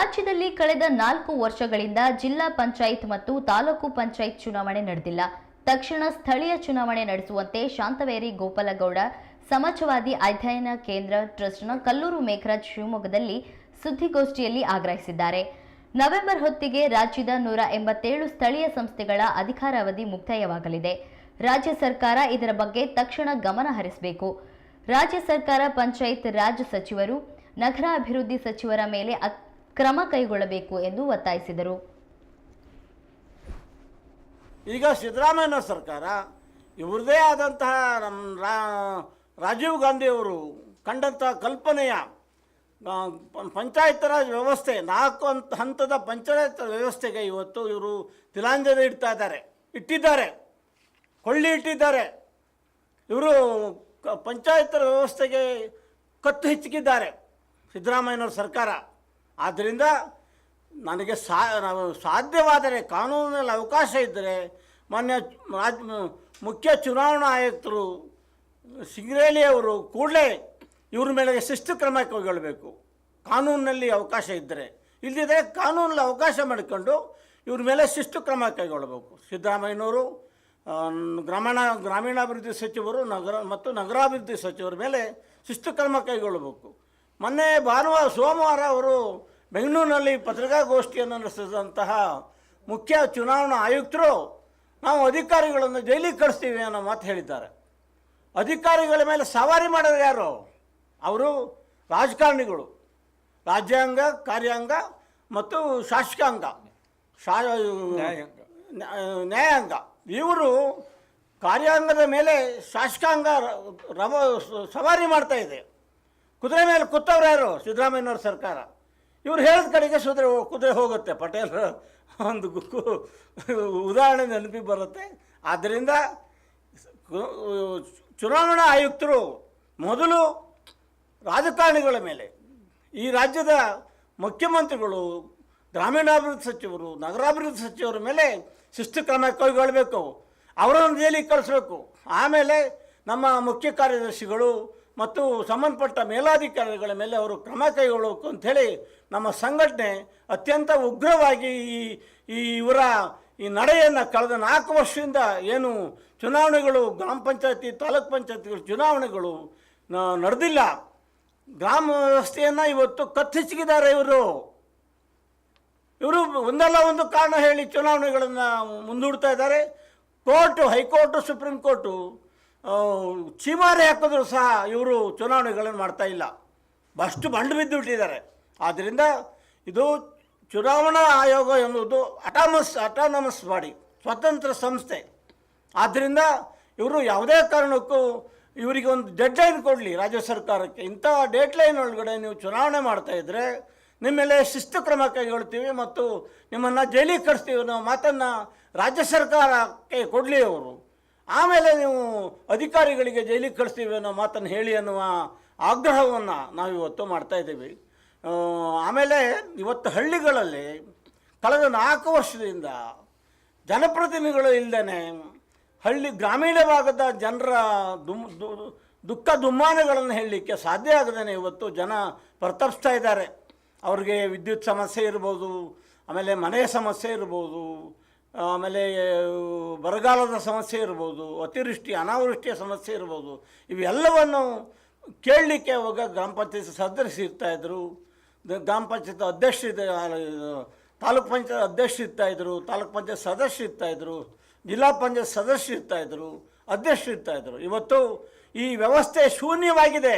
ರಾಜ್ಯದಲ್ಲಿ ಕಳೆದ ನಾಲ್ಕು ವರ್ಷಗಳಿಂದ ಜಿಲ್ಲಾ ಪಂಚಾಯತ್ ಮತ್ತು ತಾಲೂಕು ಪಂಚಾಯತ್ ಚುನಾವಣೆ ನಡೆದಿಲ್ಲ. ತಕ್ಷಣ ಸ್ಥಳೀಯ ಚುನಾವಣೆ ನಡೆಸುವಂತೆ ಶಾಂತವೇರಿ ಗೋಪಾಲಗೌಡ ಸಮಾಜವಾದಿ ಅಧ್ಯಯನ ಕೇಂದ್ರ ಟ್ರಸ್ಟ್ನ ಕಲ್ಲೂರು ಮೇಘರಾಜ್ ಶಿವಮೊಗ್ಗದಲ್ಲಿ ಸುದ್ದಿಗೋಷ್ಠಿಯಲ್ಲಿ ಆಗ್ರಹಿಸಿದ್ದಾರೆ. ನವೆಂಬರ್ ಹೊತ್ತಿಗೆ ರಾಜ್ಯದ ನೂರ ಎಂಬತ್ತೇಳು ಸ್ಥಳೀಯ ಸಂಸ್ಥೆಗಳ ಅಧಿಕಾರಾವಧಿ ಮುಕ್ತಾಯವಾಗಲಿದೆ. ರಾಜ್ಯ ಸರ್ಕಾರ ಇದರ ಬಗ್ಗೆ ತಕ್ಷಣ ಗಮನ ಹರಿಸಬೇಕು. ರಾಜ್ಯ ಸರ್ಕಾರ ಪಂಚಾಯತ್ ರಾಜ್ ಸಚಿವರು, ನಗರಾಭಿವೃದ್ಧಿ ಸಚಿವರ ಮೇಲೆ ಕ್ರಮ ಕೈಗೊಳ್ಳಬೇಕು ಎಂದು ಒತ್ತಾಯಿಸಿದರು. ಈಗ ಸಿದ್ದರಾಮಯ್ಯ ಸರ್ಕಾರ ಇವ್ರದೇ ಆದಂತಹ ನಮ್ಮ ರಾಜೀವ್ ಗಾಂಧಿಯವರು ಕಂಡಂಥ ಕಲ್ಪನೆಯ ಪಂಚಾಯತ್ ರಾಜ್ ವ್ಯವಸ್ಥೆ, ನಾಲ್ಕು ಹಂತ, ಹಂತದ ಪಂಚಾಯತ್ ವ್ಯವಸ್ಥೆಗೆ ಇವತ್ತು ಇವರು ತಿಲಾಂಜಲಿ ಇಡ್ತಾ ಇದ್ದಾರೆ. ಇಟ್ಟಿದ್ದಾರೆ. ಕೊಳ್ಳಿ ಇಟ್ಟಿದ್ದಾರೆ. ಇವರು ಪಂಚಾಯತ್ ವ್ಯವಸ್ಥೆಗೆ ಕತ್ತು ಹೆಚ್ಚಿಗಿದ್ದಾರೆ ಸಿದ್ದರಾಮಯ್ಯನವ್ರ ಸರ್ಕಾರ. ಆದ್ದರಿಂದ ನನಗೆ ಸಾ ಸಾಧ್ಯವಾದರೆ ಕಾನೂನಿನಲ್ಲಿ ಅವಕಾಶ ಇದ್ದರೆ ಮೊನ್ನೆ ರಾಜ್, ಮುಖ್ಯ ಚುನಾವಣಾ ಆಯುಕ್ತರು ಅವರು ಕೂಡಲೇ ಇವ್ರ ಮೇಲೆ ಶಿಸ್ತು ಕ್ರಮ ಕೈಗೊಳ್ಳಬೇಕು. ಕಾನೂನಿನಲ್ಲಿ ಅವಕಾಶ ಇದ್ದರೆ. ಇಲ್ಲದಿದ್ದರೆ ಕಾನೂನಲ್ಲಿ ಅವಕಾಶ ಮಾಡಿಕೊಂಡು ಇವ್ರ ಮೇಲೆ ಶಿಸ್ತು ಕ್ರಮ ಕೈಗೊಳ್ಳಬೇಕು. ಸಿದ್ದರಾಮಯ್ಯನವರು ಗ್ರಾಮೀಣ, ಗ್ರಾಮೀಣಾಭಿವೃದ್ಧಿ ಸಚಿವರು, ನಗರ ಮತ್ತು ನಗರಾಭಿವೃದ್ಧಿ ಸಚಿವರ ಮೇಲೆ ಶಿಸ್ತು ಕ್ರಮ ಕೈಗೊಳ್ಳಬೇಕು. ಮೊನ್ನೆ ಭಾನುವಾರ, ಸೋಮವಾರ ಅವರು ಬೆಂಗಳೂರಿನಲ್ಲಿ ಪತ್ರಿಕಾಗೋಷ್ಠಿಯನ್ನು ನಡೆಸಿದಂತಹ ಮುಖ್ಯ ಚುನಾವಣಾ ಆಯುಕ್ತರು ನಾವು ಅಧಿಕಾರಿಗಳನ್ನು ಜೈಲಿಗೆ ಕಳಿಸ್ತೀವಿ ಅನ್ನೋ ಮಾತು ಹೇಳಿದ್ದಾರೆ. ಅಧಿಕಾರಿಗಳ ಮೇಲೆ ಸವಾರಿ ಮಾಡೋರು ಯಾರು? ಅವರು ರಾಜಕಾರಣಿಗಳು. ರಾಜ್ಯಾಂಗ, ಕಾರ್ಯಾಂಗ ಮತ್ತು ಶಾಸಕಾಂಗ. ಶಾ, ನ್ಯಾಯಾಂಗ. ಇವರು ಕಾರ್ಯಾಂಗದ ಮೇಲೆ ಶಾಸಕಾಂಗ ರವ, ಸವಾರಿ ಮಾಡ್ತಾ ಇದೆ. ಕುದುರೆ ಮೇಲೆ ಕೂತವ್ರು ಯಾರು? ಸಿದ್ದರಾಮಯ್ಯನವ್ರ ಸರ್ಕಾರ. ಇವ್ರು ಹೇಳಿದ ಕಡೆಗೆ ಸುದ್ರೆ ಕುದುರೆ ಹೋಗುತ್ತೆ ಪಟೇಲ್. ಒಂದು ಉದಾಹರಣೆ ನೆನಪಿಗೆ ಬರುತ್ತೆ. ಆದ್ದರಿಂದ ಚುನಾವಣಾ ಆಯುಕ್ತರು ಮೊದಲು ರಾಜಕಾರಣಿಗಳ ಮೇಲೆ, ಈ ರಾಜ್ಯದ ಮುಖ್ಯಮಂತ್ರಿಗಳು, ಗ್ರಾಮೀಣಾಭಿವೃದ್ಧಿ ಸಚಿವರು, ನಗರಾಭಿವೃದ್ಧಿ ಸಚಿವರ ಮೇಲೆ ಶಿಸ್ತು ಕ್ರಮ ಕೈಗೊಳ್ಳಬೇಕು. ಅವರನ್ನು ಜೈಲಿಗೆ ಕಳಿಸ್ಬೇಕು. ಆಮೇಲೆ ನಮ್ಮ ಮುಖ್ಯ ಕಾರ್ಯದರ್ಶಿಗಳು ಮತ್ತು ಸಂಬಂಧಪಟ್ಟ ಮೇಲಾಧಿಕಾರಿಗಳ ಮೇಲೆ ಅವರು ಕ್ರಮ ಕೈಗೊಳ್ಳಬೇಕು ಅಂಥೇಳಿ ನಮ್ಮ ಸಂಘಟನೆ ಅತ್ಯಂತ ಉಗ್ರವಾಗಿ ಈ ಈ ಇವರ ಈ ನಡೆಯನ್ನು ಕಳೆದ ನಾಲ್ಕು ವರ್ಷದಿಂದ ಏನು ಚುನಾವಣೆಗಳು ಗ್ರಾಮ ಪಂಚಾಯತಿ, ತಾಲೂಕ್ ಪಂಚಾಯತಿಗಳು ಚುನಾವಣೆಗಳು ನಡೆದಿಲ್ಲ. ಗ್ರಾಮ ವ್ಯವಸ್ಥೆಯನ್ನು ಇವತ್ತು ಕತ್ತಿಚ್ಚಿದ್ದಾರೆ ಇವರು. ಇವರು ಒಂದಲ್ಲ ಒಂದು ಕಾರಣ ಹೇಳಿ ಚುನಾವಣೆಗಳನ್ನು ಮುಂದೂಡ್ತಾ ಇದ್ದಾರೆ. Court, high court, supreme court ಚೀಮಾರಿ ಹಾಕಿದ್ರು ಸಹ ಇವರು ಚುನಾವಣೆಗಳನ್ನು ಮಾಡ್ತಾ ಇಲ್ಲ. ಅಷ್ಟು ಬಂಡು ಬಿದ್ದು ಬಿಟ್ಟಿದ್ದಾರೆ ಆದ್ದರಿಂದ ಇದು ಚುನಾವಣಾ ಆಯೋಗ ಎನ್ನುವುದು ಅಟಾಮಸ್ ಅಟಾನಮಸ್ ಬಾಡಿ ಸ್ವತಂತ್ರ ಸಂಸ್ಥೆ. ಆದ್ದರಿಂದ ಇವರು ಯಾವುದೇ ಕಾರಣಕ್ಕೂ ಇವರಿಗೆ ಒಂದು ಡೆಡ್ಲೈನ್ ಕೊಡಲಿ ರಾಜ್ಯ ಸರ್ಕಾರಕ್ಕೆ. ಇಂಥ ಡೇಟ್ಲೈನ್ ಒಳಗಡೆ ನೀವು ಚುನಾವಣೆ ಮಾಡ್ತಾ ಇದ್ದರೆ ನಿಮ್ಮ ಶಿಸ್ತು ಕ್ರಮ ಕೈಗೊಳ್ತೀವಿ ಮತ್ತು ನಿಮ್ಮನ್ನು ಜೈಲಿಗೆ ಕಳಿಸ್ತೀವಿ ಅನ್ನೋ ಮಾತನ್ನು ರಾಜ್ಯ ಸರ್ಕಾರಕ್ಕೆ ಕೊಡಲಿ ಅವರು. ಆಮೇಲೆ ನೀವು ಅಧಿಕಾರಿಗಳಿಗೆ ಜೈಲಿಗೆ ಕಳಿಸ್ತೀವಿ ಅನ್ನೋ ಮಾತನ್ನು ಹೇಳಿ ಅನ್ನುವ ಆಗ್ರಹವನ್ನು ನಾವು ಇವತ್ತು ಮಾಡ್ತಾ ಇದ್ದೀವಿ. ಆಮೇಲೆ ಇವತ್ತು ಹಳ್ಳಿಗಳಲ್ಲಿ ಕಳೆದ ನಾಲ್ಕು ವರ್ಷದಿಂದ ಜನಪ್ರತಿನಿಧಿಗಳು ಇಲ್ಲದೇ ಹಳ್ಳಿ ಗ್ರಾಮೀಣ ಭಾಗದ ಜನರ ದುಮ್ ದುಃಖ ದುಮ್ಮಾನಗಳನ್ನು ಹೇಳಲಿಕ್ಕೆ ಸಾಧ್ಯ ಆಗದೇ ಇವತ್ತು ಜನ ಪ್ರತಪಿಸ್ತಾ ಇದ್ದಾರೆ. ಅವ್ರಿಗೆ ವಿದ್ಯುತ್ ಸಮಸ್ಯೆ ಇರ್ಬೋದು, ಆಮೇಲೆ ಮನೆಯ ಸಮಸ್ಯೆ ಇರ್ಬೋದು ಆಮೇಲೆ ಬರಗಾಲದ ಸಮಸ್ಯೆ ಇರ್ಬೋದು, ಅತಿವೃಷ್ಟಿ, ಅನಾವೃಷ್ಟಿಯ ಸಮಸ್ಯೆ ಇರ್ಬೋದು, ಇವೆಲ್ಲವನ್ನು ಕೇಳಲಿಕ್ಕೆ ಅವಾಗ ಗ್ರಾಮ ಪಂಚಾಯತ್ ಸದಸ್ಯರು ಇರ್ತಾಯಿದ್ರು ಗ್ರಾಮ ಪಂಚಾಯತ್ ಅಧ್ಯಕ್ಷ ತಾಲೂಕ್ ಪಂಚಾಯತ್ ಅಧ್ಯಕ್ಷ ಇರ್ತಾಯಿದ್ರು ತಾಲೂಕ್ ಪಂಚಾಯತ್ ಸದಸ್ಯ ಇರ್ತಾಯಿದ್ರು ಜಿಲ್ಲಾ ಪಂಚಾಯತ್ ಸದಸ್ಯ ಇರ್ತಾಯಿದ್ರು ಅಧ್ಯಕ್ಷ ಇರ್ತಾಯಿದ್ರು ಇವತ್ತು ಈ ವ್ಯವಸ್ಥೆ ಶೂನ್ಯವಾಗಿದೆ.